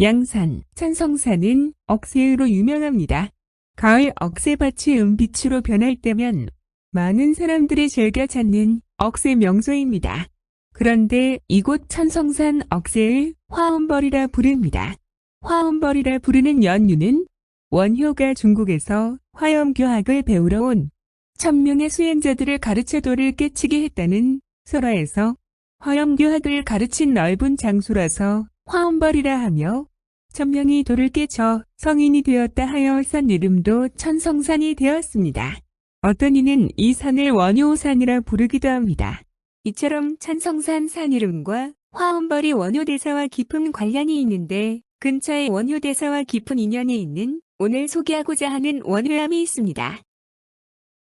양산, 천성산은 억새로 유명합니다. 가을 억새밭이 은빛으로 변할 때면 많은 사람들이 즐겨 찾는 억새 명소입니다. 그런데 이곳 천성산 억새를 화엄벌이라 부릅니다. 화엄벌이라 부르는 연유는 원효가 중국에서 화엄교학을 배우러 온 천명의 수행자들을 가르쳐 돌을 깨치게 했다는 설화에서 화엄교학을 가르친 넓은 장소라서 화엄벌이라 하며 천명이 돌을 깨쳐 성인이 되었다 하여 산 이름도 천성산이 되었습니다. 어떤 이는 이 산을 원효산이라 부르기도 합니다. 이처럼 천성산 산 이름과 화엄벌이 원효대사와 깊은 관련이 있는데 근처에 원효대사와 깊은 인연이 있는 오늘 소개하고자 하는 원효암이 있습니다.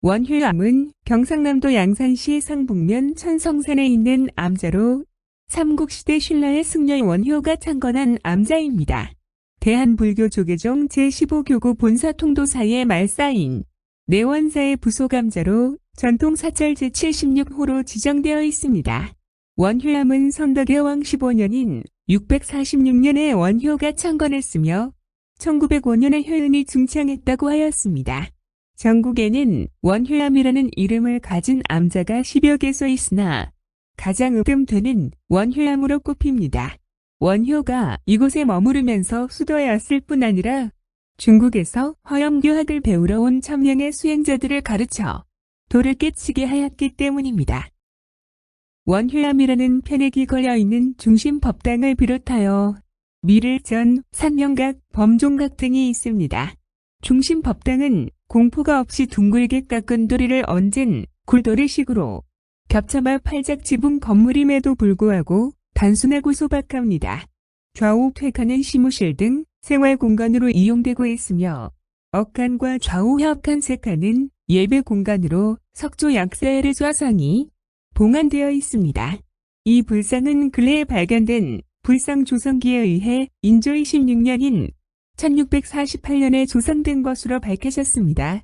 원효암은 경상남도 양산시 상북면 천성산에 있는 암자로 삼국시대 신라의 승려 원효가 창건한 암자입니다. 대한불교 조계종 제15교구 본사 통도사의 말사인 내원사의 부소감자로 전통 사찰 제76호로 지정되어 있습니다. 원효암은 선덕여왕 15년인 646년에 원효가 창건했으며 1905년에 효은이 중창했다고 하였습니다. 전국에는 원효암이라는 이름을 가진 암자가 10여 개소 있으나 가장 읍음되는 원효암으로 꼽힙니다. 원효가 이곳에 머무르면서 수도였을 뿐 아니라 중국에서 화엄교학을 배우러 온 천명의 수행자들을 가르쳐 돌을 깨치게 하였기 때문입니다. 원효암이라는 편액이 걸려있는 중심 법당을 비롯하여 미를전, 산명각, 범종각 등이 있습니다. 중심 법당은 공포가 없이 둥글게 깎은 도리를 얹은 굴도리식으로 겹쳐마 팔작 지붕 건물임에도 불구하고 단순하고 소박합니다. 좌우 퇴칸은 시무실 등 생활 공간으로 이용되고 있으며 억간과 좌우 협칸 세 칸은 예배 공간으로 석조 약사열의 좌상이 봉안되어 있습니다. 이 불상은 근래에 발견된 불상 조성기에 의해 인조 26년인 1648년에 조성된 것으로 밝혀졌습니다.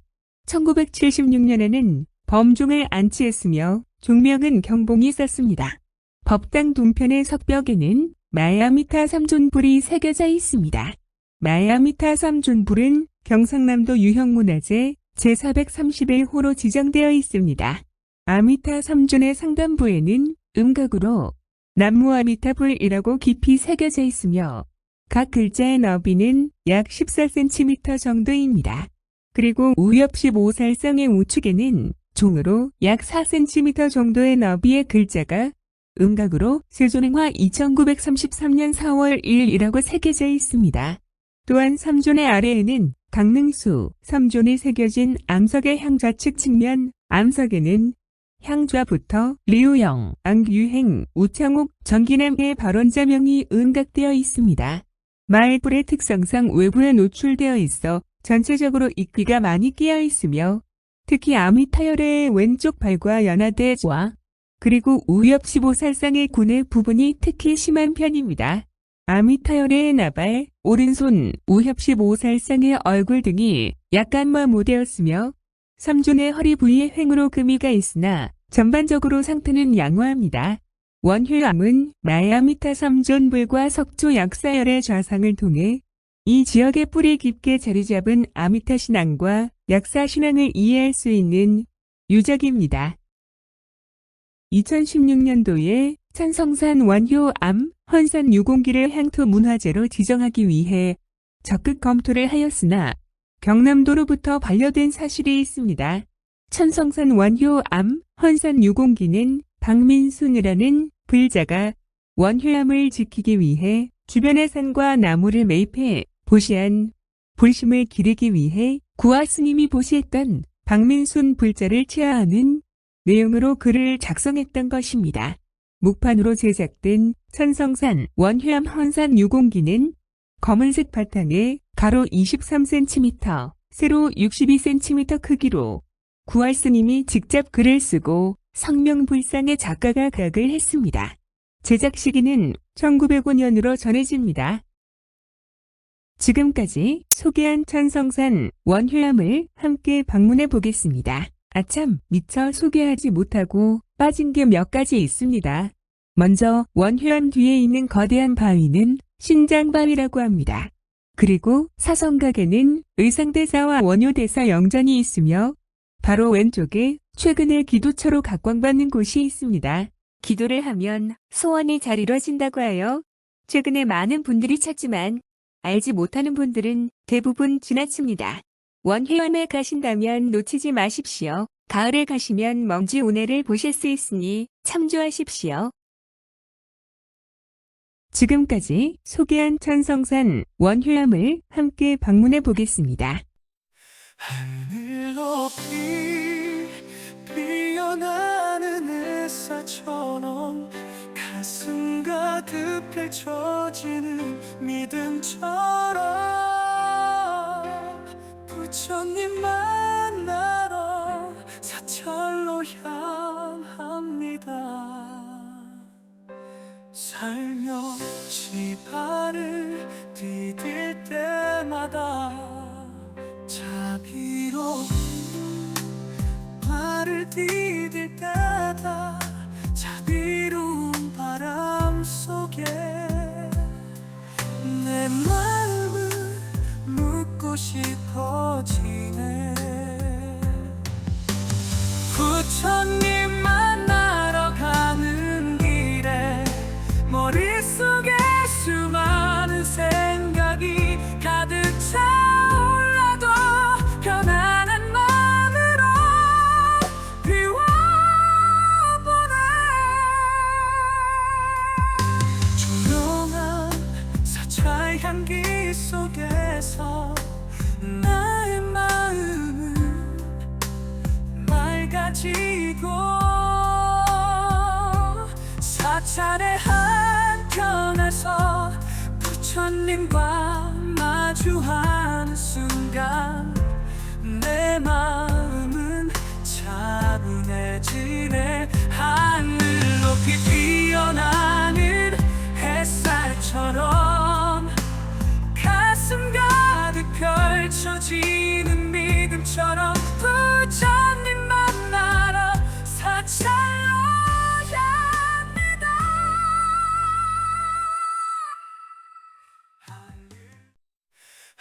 1976년에는 범종을 안치했으며 종명은 경봉이 썼습니다. 법당 동편의 석벽에는 마야미타 삼존불이 새겨져 있습니다. 마야미타 삼존불은 경상남도 유형문화재 제431 호로 지정되어 있습니다. 아미타 삼존의 상단부에는 음각으로 남무아미타불이라고 깊이 새겨져 있으며 각 글자의 너비는 약 14cm 정도입니다. 그리고 우엽 15살상의 우측에는 종으로 약 4cm 정도의 너비의 글자가 음각으로 세존행화 2933년 4월 1일이라고 새겨져 있습니다. 또한 3존의 아래에는 강릉수 3존이 새겨진 암석의 향좌측 측면 암석에는 향좌부터 리우영, 앙유행, 우창욱, 전기남의 발원자명이 은각되어 있습니다. 마을불의 특성상 외부에 노출되어 있어 전체적으로 이끼가 많이 끼어 있으며 특히 아미타열의 왼쪽 발과 연하대와 그리고 우엽 15살상의 군의 부분이 특히 심한 편입니다. 아미타열의 나발, 오른손, 우엽 15살상의 얼굴 등이 약간 마모되었으며 삼존의 허리 부위에 횡으로 금이가 있으나 전반적으로 상태는 양호합니다. 원효암은 마야미타 삼존불과 석조 약사열의 좌상을 통해 이 지역의 뿌리 깊게 자리 잡은 아미타 신앙과 약사 신앙을 이해할 수 있는 유적입니다. 2016년도에 찬성산 원효암 헌산 유공기를 향토 문화재로 지정하기 위해 적극 검토를 하였으나 경남도로부터 반려된 사실이 있습니다. 천성산 원효암 헌산 유공기는 박민순이라는 불자가 원효암을 지키기 위해 주변의 산과 나무를 매입해 보시한 불심을 기르기 위해 구화 스님이 보시했던 박민순 불자를 치하하는 내용으로 글을 작성했던 것입니다.木판으로 제작된 천성산 원효암 헌산 유공기는 검은색 바탕에 가로 23cm, 세로 62cm 크기로 구할 스님이 직접 글을 쓰고 성명불상의 작가가 각을 했습니다. 제작 시기는 1905년으로 전해집니다. 지금까지 소개한 천성산 원효암을 함께 방문해 보겠습니다. 아참, 미처 소개하지 못하고 빠진 게 몇 가지 있습니다. 먼저 원효암 뒤에 있는 거대한 바위는 신장바위라고 합니다. 그리고 사성각에는 의상대사와 원효대사 영전이 있으며 바로 왼쪽에 최근에 기도처로 각광받는 곳이 있습니다. 기도를 하면 소원이 잘 이루어진다고 하여 최근에 많은 분들이 찾지만 알지 못하는 분들은 대부분 지나칩니다. 원효암에 가신다면 놓치지 마십시오. 가을에 가시면 먼지 운해를 보실 수 있으니 참조하십시오. 지금까지 소개한 천성산 원효암을 함께 방문해 보겠습니다. 하늘 높이 피어나는 햇살처럼 가슴 가득 펼쳐지는 믿음처럼 부처님 만나러 사찰로 향합니다. 살며시 발을 디딜 때마다 자비로 발을 디딜 때다 자비로운 바람 속에 내마 싶어지네. 부처님 만나러 가는 길에 머릿속에 수많은 생각이 가득 차올라도 편안한 마음으로 비워보네. 조용한 사찰 향기 맑아지고 사찰의 한편에서 부처님과 마주하는 순간 내 마음은 차분해지네. 하늘 높이 피어나는 햇살처럼 가슴 가득 펼쳐지는 믿음처럼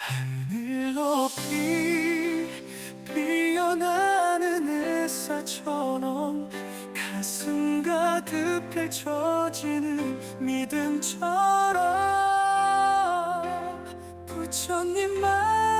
하늘 높이 피어나는 햇살처럼 가슴 가득 펼쳐지는 믿음처럼 부처님 만